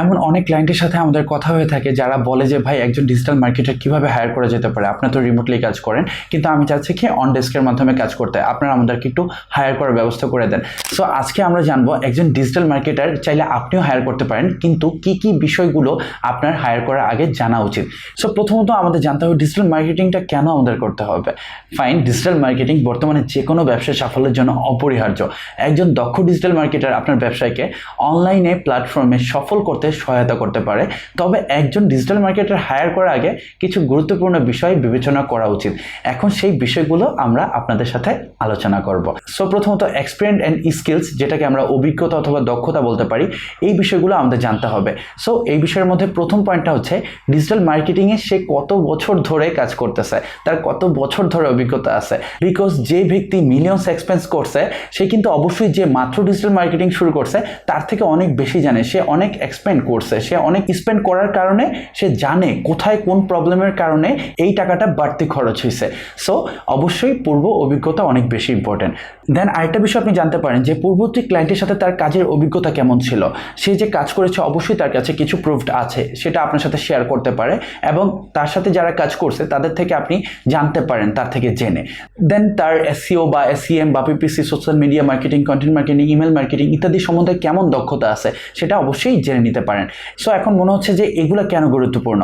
এমন অনেক ক্লায়েন্টের সাথে আমাদের কথা হয়ে থাকে যারা বলে যে, ভাই, একজন ডিজিটাল মার্কেটার কীভাবে হায়ার করা যেতে পারে? আপনার তো রিমোটলি কাজ করেন, কিন্তু আমি চাচ্ছি কি অন ডেস্কের মাধ্যমে কাজ করতে। আপনারা আমাদেরকে একটু হায়ার করার ব্যবস্থা করে দেন। সো আজকে আমরা জানব একজন ডিজিটাল মার্কেটার চাইলে আপনিও হায়ার করতে পারেন, কিন্তু কি কি বিষয়গুলো আপনার হায়ার করার আগে জানা উচিত? সো প্রথমত আমাদের জানতে হবে ডিজিটাল মার্কেটিংটা কেন আমাদের করতে হবে? ফাইন ডিজিটাল মার্কেটিং বর্তমানে যে কোনো ব্যবসায় সাফল্যের জন্য অপরিহার্য। একজন দক্ষ ডিজিটাল মার্কেটার আপনার ব্যবসায়কে অনলাইনে প্ল্যাটফর্মে সফল করতে সহায়তা করতে পারে। তবে একজন ডিজিটাল মার্কেটার হায়ার করার আগে কিছু গুরুত্বপূর্ণ বিষয় বিবেচনা করা উচিত। এখন সেই বিষয়গুলো আমরা আপনাদের সাথে আলোচনা করব। সো প্রথমত এক্সপিরিয়েন্স অ্যান্ড স্কিলস যেটাকে আমরা অভিজ্ঞতা অথবা দক্ষতা বলতে পারি, এই বিষয়গুলো আমাদের জানতে হবে। সো এই বিষয়ের মধ্যে প্রথম পয়েন্টটা হচ্ছে ডিজিটাল মার্কেটিংয়ে সে কত বছর ধরে কাজ করতেছে, তার কত বছর ধরে অভিজ্ঞতা আছে। বিকজ যে ব্যক্তি মিলিয়নস এক্সপেন্স করছে, সে কিন্তু অবশ্যই যে মাত্র ডিজিটাল মার্কেটিং শুরু করছে, তার থেকে অনেক বেশি জানে। সে অনেক এক্সপেন্ড করছে, সে অনেক স্পেন্ড করার কারণে সে জানে কোথায় কোন প্রবলেমের কারণে এই টাকাটা বাড়তি খরচ হয়েছে সো অবশ্যই পূর্ব অভিজ্ঞতা অনেক বেশি ইম্পর্টেন্ট দেন আরেকটা বিষয় আপনি জানতে পারেন যে, পূর্ববর্তী ক্লায়েন্টের সাথে তার কাজের অভিজ্ঞতা কেমন ছিল? সে যে কাজ করেছে, অবশ্যই তার কাছে কিছু প্রুফড আছে, সেটা আপনার সাথে শেয়ার করতে পারে এবং তার সাথে যারা কাজ করছে, তাদের থেকে আপনি জানতে পারেন, তার থেকে জেনে। দেন তার এসিও বা এসিএম বা PPC social media marketing content marketing email marketing ইত্যাদি সম্বন্ধে কেমন দক্ষতা আছে, সেটা অবশ্যই জেনে নিতে পারেন। সো এখন মনে হচ্ছে যে এগুলো কেন গুরুত্বপূর্ণ?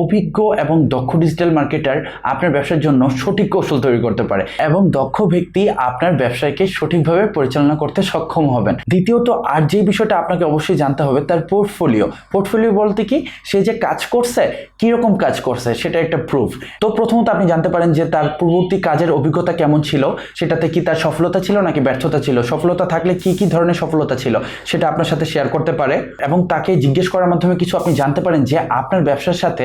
অভিজ্ঞ এবং দক্ষ ডিজিটাল মার্কেটার আপনার ব্যবসার জন্য সঠিক কৌশল তৈরি করতে পারে এবং দক্ষ ব্যক্তি আপনার ব্যবসায়কে সঠিকভাবে পরিচালনা করতে সক্ষম হবেন। দ্বিতীয়ত, আর যে বিষয়টা আপনাকে অবশ্যই জানতে হবে, তার পোর্টফোলিও পোর্টফোলিও বলতে কি? সে যে কাজ করছে, কীরকম কাজ করছে, সেটা একটা প্রুফ তো প্রথমত আপনি জানতে পারেন যে তার পূর্ববর্তী কাজের অভিজ্ঞতা কেমন ছিল, সেটাতে কি তার সফলতা ছিল নাকি ব্যর্থতা ছিল? সফলতা থাকলে কি কি ধরনের সফলতা ছিল, সেটা আপনার সাথে শেয়ার করতে পারে। এবং তাকে জিজ্ঞেস করার মাধ্যমে কিছু আপনি জানতে পারেন যে আপনার ব্যবসার সাথে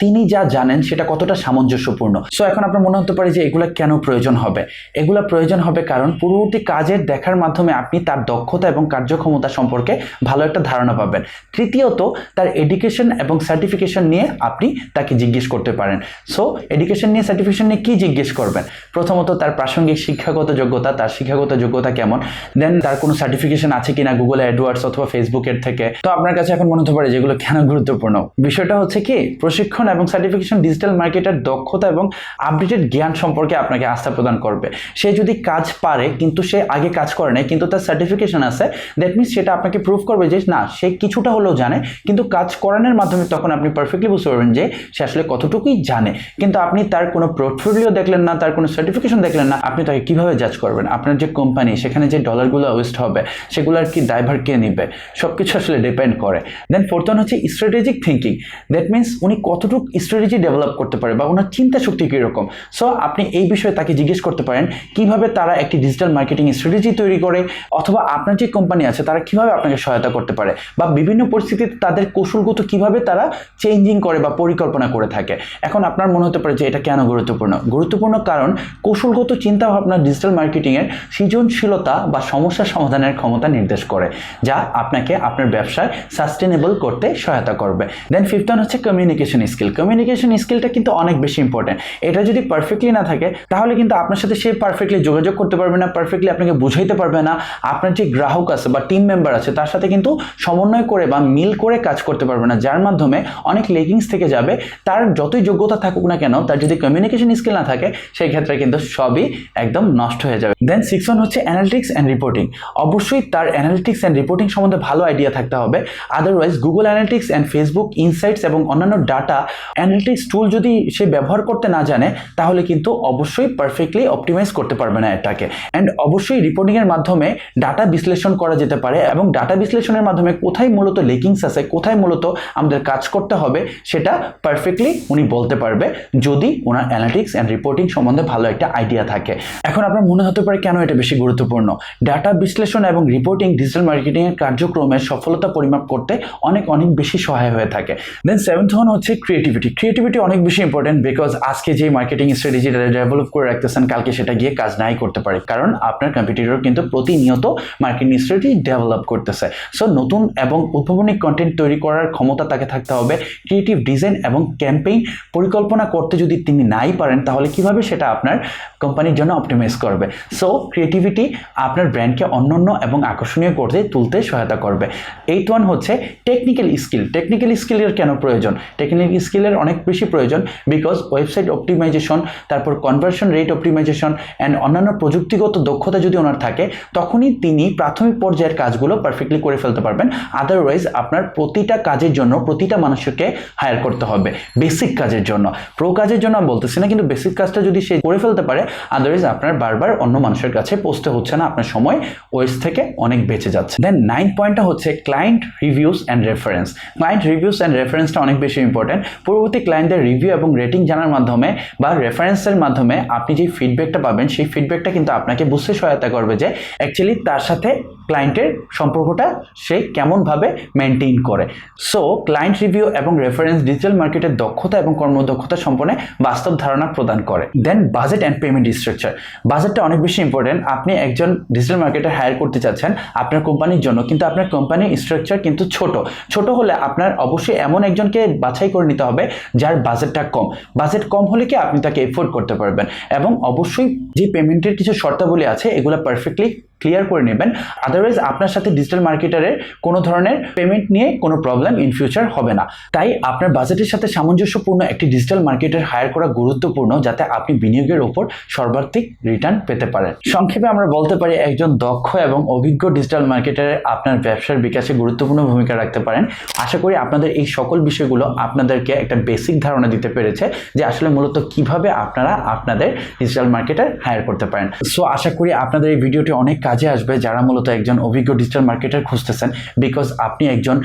তিনি যা জানেন সেটা কতটা সামঞ্জস্যপূর্ণ। সো এখন আপনার মনে হতে পারে যে এগুলো কেন প্রয়োজন হবে? এগুলো প্রয়োজন হবে কারণ পূর্ববর্তী কাজের দেখার মাধ্যমে আপনি তার দক্ষতা এবং কার্যক্ষমতা সম্পর্কে ভালো একটা ধারণা পাবেন। তৃতীয়ত, তার এডুকেশন এবং সার্টিফিকেশন নিয়ে আপনি তাকে জিজ্ঞেস করতে পারেন। সো এডুকেশন নিয়ে সার্টিফিকেশন নিয়ে কী জিজ্ঞেস করবেন? প্রথমত, তার প্রাসঙ্গিক শিক্ষাগত যোগ্যতা, তার শিক্ষাগত যোগ্যতা কেমন? দেন তার কোনো সার্টিফিকেশন আছে কিনা গুগল অ্যাডওয়ার্ডস অথবা ফেসবুকের থেকে? তো আপনার কাছে এখন মনে হতে পারে যেগুলো কেন গুরুত্বপূর্ণ? বিষয়টা হচ্ছে কি, প্রশিক্ষণ এবং সার্টিফিকেশন ডিজিটাল মার্কেটের দক্ষতা এবং আপডেটেড জ্ঞান সম্পর্কে আপনাকে আস্থা প্রদান করবে। সে যদি কাজ পারে, কিন্তু সে আগে কাজ করে নাই, কিন্তু তার সার্টিফিকেশন আছে দ্যাট মিনস সেটা আপনাকে প্রুভ করবে যে, না, সে কিছুটা হলেও জানে। কিন্তু কাজ করানোর মাধ্যমে তখন আপনি পারফেক্টলি বুঝতে পারবেন যে, সে আসলে কতটুকুই জানে। কিন্তু আপনি তার কোনো পোর্টফোলিও দেখলেন না, তার কোনো সার্টিফিকেশন দেখলেন না, আপনি তাকে কীভাবে জাজ করবেন? আপনার যে কোম্পানি সেখানে যে ডলারগুলো ওয়েস্ট হবে সেগুলোর কি দায়ভার কে নিবে? সব কিছু আসলে ডিপেন্ড করে। দেন ফোর্থ হচ্ছে স্ট্র্যাটেজিক থিঙ্কিং দ্যাট মিনস উনি কতটুকু স্ট্র্যাটেজি ডেভেলপ করতে পারে বা ওনার চিন্তা শক্তি কীরকম? সো আপনি এই বিষয়ে তাকে জিজ্ঞেস করতে পারেন, কীভাবে তারা একটি ডিজিটাল মার্কেটিং স্ট্র্যাটেজি তৈরি করে, অথবা আপনার যে কোম্পানি আছে, তারা কীভাবে আপনাকে সহায়তা করতে পারে, বা বিভিন্ন পরিস্থিতিতে তাদের কৌশলগত কীভাবে তারা চেঞ্জিং করে বা পরিকল্পনা করে থাকে। এখন আপনার মনে হতে পারে যে এটা কেন গুরুত্বপূর্ণ? গুরুত্বপূর্ণ কারণ কৌশলগত চিন্তা ভাবনা ডিজিটাল মার্কেটিংয়ের সৃজনশীলতা বা সমস্যা সমাধানের ক্ষমতা নির্দেশ করে, যা আপনাকে আপনার ব্যবসায় সাস্টেনেবল করতে সহায়তা করবে। দেন ফিফথ হচ্ছে কমিউনিকেশন স্কিল কমিউনিকেশন স্কিলটা কিন্তু অনেক বেশি ইম্পর্টেন্ট এটা যদি পারফেক্টলি না থাকে, তাহলে কিন্তু আপনার সাথে সে পারফেক্টলি যোগাযোগ করতে পারবে না পারফেক্টলি আপনাকে বুঝাইতে পারবে না। আপনার যে গ্রাহক আছে বা টিম মেম্বার আছে, তার সাথে কিন্তু সমন্বয় করে বা মিল করে কাজ করতে পারবে না, যার মাধ্যমে অনেক লেগিংস থেকে যাবে, তার যতই যোগ্যতা থাকুক না কেন, তার যদি কমিউনিকেশন স্কিল না থাকে, সেই ক্ষেত্রে কিন্তু সবই একদম নষ্ট হয়ে যাবে। দেন সিক্স ওয়ান হচ্ছে অ্যানালিটিক্স অ্যান্ড রিপোর্টিং অবশ্যই তার অ্যানালিটিক্স অ্যান্ড রিপোর্টিং সম্বন্ধে ভালো আইডিয়া থাকতে হবে। Otherwise Google analytics and Facebook insights এবং অন্যান্য ডাটা অ্যানালিটিক্স টুল যদি সে ব্যবহার করতে না জানে, তাহলে কিন্তু অবশ্যই পারফেক্টলি অপটিমাইজ করতে পারবে না এটাকে। অ্যান্ড অবশ্যই রিপোর্টিংয়ের মাধ্যমে ডাটা বিশ্লেষণ করা যেতে পারে এবং ডাটা বিশ্লেষণের মাধ্যমে কোথায় মূলত লেকিংস আছে, কোথায় মূলত আমাদের কাজ করতে হবে, সেটা পারফেক্টলি উনি বলতে পারবে যদি ওনার অ্যানালিটিক্স অ্যান্ড রিপোর্টিং সম্বন্ধে ভালো একটা আইডিয়া থাকে। এখন আপনার মনে হতে পারে কেন এটা বেশি গুরুত্বপূর্ণ? ডাটা বিশ্লেষণ এবং রিপোর্টিং ডিজিটাল মার্কেটিংয়ের কার্যক্রমে সফলতা পরিমাপ করতে অনেক অনেক বেশি সহায় হয়ে থাকে। দেন সেভেন্থ ওয়ান হচ্ছে ক্রিয়েটিভিটি ক্রিয়েটিভিটি অনেক বেশি ইম্পর্টেন্ট বিকজ আজকে যে মার্কেটিং স্ট্র্যাটেজি ডেভেলপ করে রাখতেছেন, কালকে সেটা গিয়ে কাজ নাই করতে পারে। কারণ আপনার কম্পিটিটর কিন্তু প্রতিনিয়ত মার্কেটিং স্ট্র্যাটেজি ডেভেলপ করতেছে। সো নতুন এবং উদ্ভাবনী কন্টেন্ট তৈরি করার ক্ষমতা তাকে থাকতে হবে। ক্রিয়েটিভ ডিজাইন এবং ক্যাম্পেইন পরিকল্পনা করতে যদি তিনি নাই পারেন, তাহলে কীভাবে সেটা আপনার কোম্পানির জন্য অপটিমাইজ করবে? সো ক্রিয়েটিভিটি আপনার ব্র্যান্ডকে অনন্য এবং আকর্ষণীয় করতে, তুলতে সহায়তা করবে। এইট ওয়ান হচ্ছে টেকনিক্যাল স্কিল টেকনিক্যাল স্কিলের কেন প্রয়োজন? টেকনিক্যাল স্কিলের অনেক বেশি প্রয়োজন বিকজ ওয়েবসাইট অপটিমাইজেশন তারপর কনভার্সন রেট অপটিমাইজেশন অ্যান্ড অন্যান্য প্রযুক্তিগত দক্ষতা যদি ওনার থাকে, তখনই তিনি প্রাথমিক পর্যায়ের কাজগুলো পারফেক্টলি করে ফেলতে পারবেন। আদারওয়াইজ আপনার প্রতিটা কাজের জন্য, প্রতিটা মানুষকে হায়ার করতে হবে বেসিক কাজের জন্য। প্রো কাজের জন্য আমি বলতেছি না, কিন্তু বেসিক কাজটা যদি সে করে ফেলতে পারে আদারওয়াইজ আপনার বারবার অন্য মানুষের কাছে পৌঁছতে হচ্ছে না, আপনার সময় ওয়েস্ট থেকে অনেক বেঁচে যাচ্ছে। দেন নাইন পয়েন্টটা হচ্ছে client reviews and reference client reviews and রেফারেন্সটা অনেক বেশি ইম্পর্টেন্ট পূর্ববর্তী ক্লায়েন্টদের রিভিউ এবং রেটিং জানার মাধ্যমে বা রেফারেন্সের মাধ্যমে আপনি যে ফিডব্যাকটা পাবেন, সেই ফিডব্যাকটা কিন্তু আপনাকে বুঝতে সহায়তা করবে যে অ্যাকচুয়ালি তার সাথে ক্লায়েন্টের সম্পর্কটা সে কেমনভাবে মেনটেন করে। সো ক্লায়েন্ট রিভিউ এবং রেফারেন্স ডিজিটাল মার্কেটের দক্ষতা এবং কর্মদক্ষতা সম্পর্কে বাস্তব ধারণা প্রদান করে। Then budget and payment structure বাজেটটা অনেক বেশি ইম্পর্টেন্ট আপনি একজন ডিজিটাল মার্কেটার হায়ার করতে চাচ্ছেন আপনার কোম্পানির জন্য, কিন্তু আপনার কোম্পানির স্ট্রাকচার কিন্তু ছোট। ছোট হলে আপনার অবশ্যই এমন একজনকে বাছাই করে নিতে হবে যার বাজেটটা কম। বাজেট কম হলে কি আপনি তাকে এফোর্ড করতে পারবেন? এবং অবশ্যই যে পেমেন্টের কিছু শর্তাবলী আছে, এগুলো পারফেক্টলি ক্লিয়ার করে নেবেন। আদারওয়াইজ আপনার সাথে ডিজিটাল মার্কেটারের কোনো ধরনের পেমেন্ট নিয়ে কোনো প্রবলেম ইন ফিউচার হবে না। তাই আপনার বাজেটের সাথে সামঞ্জস্যপূর্ণ একটি ডিজিটাল মার্কেটার হায়ার করা গুরুত্বপূর্ণ যাতে আপনি বিনিয়োগের ওপর সর্বাধিক রিটার্ন পেতে পারেন। সংক্ষেপে আমরা বলতে পারি, একজন দক্ষ এবং অভিজ্ঞ ডিজিটাল মার্কেটারে আপনার ব্যবসার বিকাশে গুরুত্বপূর্ণ ভূমিকা রাখতে পারেন। আশা করি আপনাদের এই সকল বিষয়গুলো আপনাদেরকে একটা বেসিক ধারণা দিতে পেরেছে যে আসলে মূলত কীভাবে আপনারা আপনাদের ডিজিটাল মার্কেটার হায়ার করতে পারেন। সো আশা করি আপনাদের এই ভিডিওটি অনেক কাজে আসবে যারা মূলত একজন অভিজ্ঞ ডিজিটাল মার্কেটার খুঁজতেছেন বিকজ আপনি একজন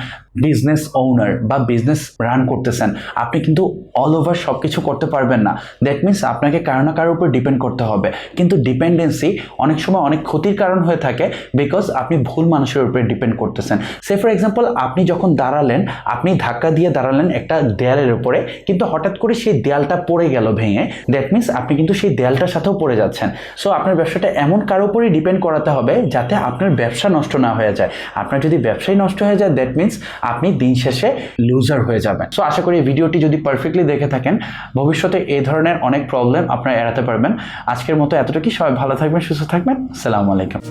বিজনেস ওনার বা বিজনেস রান করতেছেন, আপনি কিন্তু অল ওভার সব কিছু করতে পারবেন না। দ্যাট মিনস আপনাকে কারও না কারোর উপর ডিপেন্ড করতে হবে। কিন্তু ডিপেন্ডেন্সি অনেক সময় অনেক ক্ষতির কারণ হয়ে থাকে বিকজ আপনি ভুল মানুষের উপরে ডিপেন্ড করতেছেন। সে ফর এক্সাম্পল আপনি যখন দাঁড়ালেন, আপনি ধাক্কা দিয়ে দাঁড়ালেন একটা দেয়ালের উপরে, কিন্তু হঠাৎ করে সেই দেয়ালটা পড়ে গেল ভেঙে দ্যাট মিনস আপনি কিন্তু সেই দেয়ালটার সাথেও পড়ে যাচ্ছেন। সো আপনার ব্যবসাটা এমন কারও উপরেই ডিপেন্ড করাতে হবে যাতে আপনার ব্যবসা নষ্ট না হয়ে যায়। আপনার যদি ব্যবসাই নষ্ট হয়ে যায় দ্যাট মিনস আপনি দিন শেষে লুজার হয়ে যাবেন। সো আশা করি ভিডিওটি যদি পারফেক্টলি দেখে থাকেন, ভবিষ্যতে এই ধরনের অনেক প্রবলেম আপনারা এড়াতে পারবেন। আজকের মতো এতটুকুই। সবাই ভালো থাকবেন, সুস্থ থাকবেন। সালামু আলাইকুম।